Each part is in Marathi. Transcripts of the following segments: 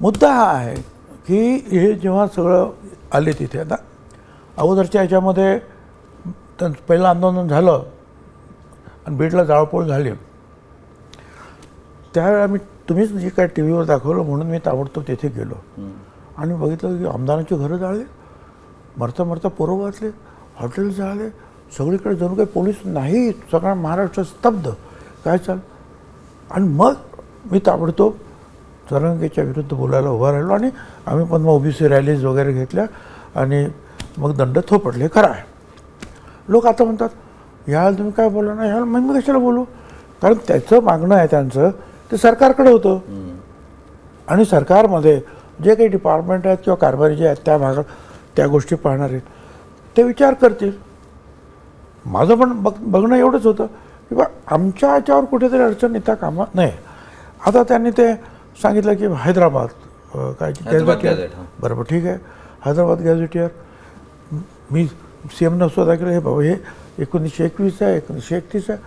मुद्दा हा आहे की हे जेव्हा सगळं आले तिथे आता अगोदरच्या ह्याच्यामध्ये त्यांचं पहिलं आंदोलन झालं आणि बीडला जाळपोळ झाली. त्यावेळेला मी तुम्हीच जे काय टी व्हीवर दाखवलं म्हणून मी ताबडतोब तिथे गेलो. आणि बघितलं की आमदारांची घरं जाळली मरता मरता पोरं वाचले हॉटेल जाळले सगळीकडे जणू काही पोलीस नाही सगळा महाराष्ट्र स्तब्ध. काय चाल? आणि मग मी ताबडतोब तरंगेच्या विरुद्ध बोलायला उभा राहिलो आणि आम्ही पण मग ओबीसी रॅलीज वगैरे घेतल्या आणि मग दंड थोपटले. खरं आहे. लोक आता म्हणतात यावेळेला तुम्ही काय बोला ना यावेळेला मग मी कशाला बोलू? कारण त्याचं मागणं आहे त्यांचं ते सरकारकडे होतं. आणि सरकारमध्ये जे काही डिपार्टमेंट आहेत किंवा कारभारी जे आहेत त्या भागात त्या गोष्टी पाहणार आहेत. ते विचार करतील. माझं पण बघ बघणं एवढंच होतं की बा आमच्या याच्यावर कुठेतरी अडचण येता कामा नाही. आता त्यांनी ते सांगितलं की हैदराबाद काय हैदराबाद गॅझेटियर गॅझेट. बरोबर ठीक आहे. हैदराबाद गॅझेटियर मी सी एमनं स्वतः केलं हे बाबा हे एकोणीसशे एकवीस आहे एकोणीसशे एकतीस आहे.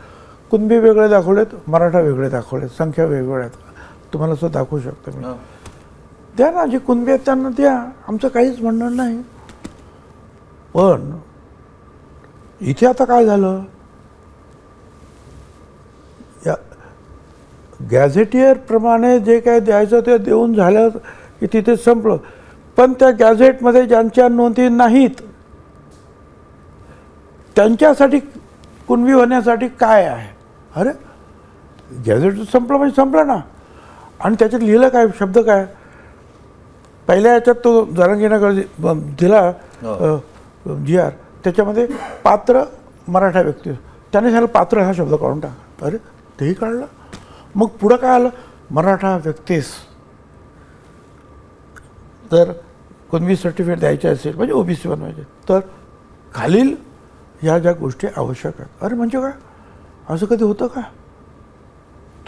कुणबी वेगळे दाखवलेत मराठा वेगळे दाखवलेत संख्या वेगवेगळ्या आहेत. तुम्हाला सुद्धा दाखवू शकतो मी. द्या ना जे कुणबी आहेत त्यांना द्या. आमचं काहीच म्हणणं नाही. पण इथे आता काय झालं या गॅझेटियरप्रमाणे जे काय द्यायचं ते देऊन झालं की तिथे संपलं. पण त्या गॅझेटमध्ये ज्यांच्या नोंदी नाहीत त्यांच्यासाठी कुणबी होण्यासाठी काय आहे? अरे गॅझेट संपलं म्हणजे संपलं ना. आणि त्याच्यात लिहिलं काय? शब्द काय? पहिल्या याच्यात तो जरांगीनगर दिला हो. G R. त्याच्यामध्ये पात्र मराठा व्यक्ती. त्याने झालं पात्र हा शब्द काढून टाका. अरे तेही काढलं. मग पुढं काय आलं? मराठा व्यक्तीस. जर कोणवी सर्टिफिकेट द्यायचे असेल म्हणजे ओबीसी बनवायचे तर खालील ह्या ज्या गोष्टी आवश्यक आहेत. अरे म्हणजे काय? असं कधी होतं का?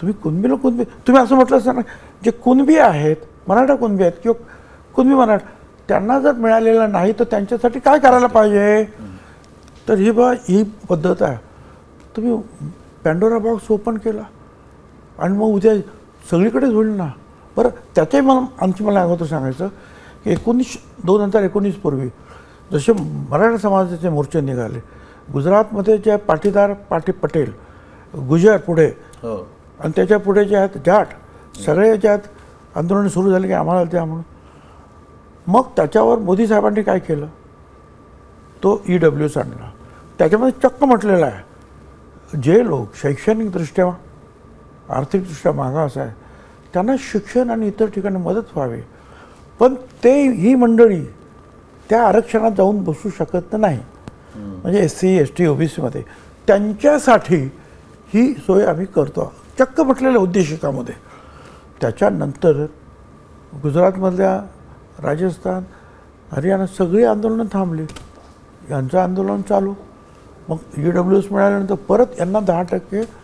तुम्ही कुणबीला कुणबी तुम्ही असं म्हटलं असतं ना जे कुणबी आहेत मराठा कुणबी आहेत किंवा कुणबी मराठा त्यांना जर मिळालेलं नाही तर त्यांच्यासाठी काय करायला पाहिजे? तर ही बा ही पद्धत आहे. तुम्ही पॅन्डोरा बॉक्स ओपन केला. आणि मग उद्या सगळीकडेच होईल ना. बरं त्याच्याही मला आणखी मला अगोदर सांगायचं की एकोणीस दोन हजार एकोणीसपूर्वी जसे मराठा समाजाचे मोर्चे निघाले गुजरातमध्ये जे पाटीदार पाटी पटेल गुजर पुढे हो. आणि त्याच्या पुढे जे आहेत जाट सगळे जे आहेत आंदोलन सुरू झाले की आम्हाला द्या म्हणून. मग त्याच्यावर मोदी साहेबांनी काय केलं? तो ई डब्ल्यू आणला. त्याच्यामध्ये चक्क म्हटलेलं आहे. जे लोक शैक्षणिकदृष्ट्या आर्थिकदृष्ट्या मागास आहे. त्यांना शिक्षण आणि इतर ठिकाणी मदत व्हावी. पण ते ही मंडळी त्या आरक्षणात जाऊन बसू शकत नाही. म्हणजे एस सी एस टी ओबीसीमध्ये. त्यांच्यासाठी ही सोय आम्ही करतो. चक्क म्हटलेल्या उद्देशिकामध्ये. त्याच्यानंतर गुजरातमधल्या राजस्थान हरियाणा सगळी आंदोलनं थांबली. यांचं आंदोलन चालू. मग ई डब्ल्यू एस मिळाल्यानंतर परत यांना दहा टक्के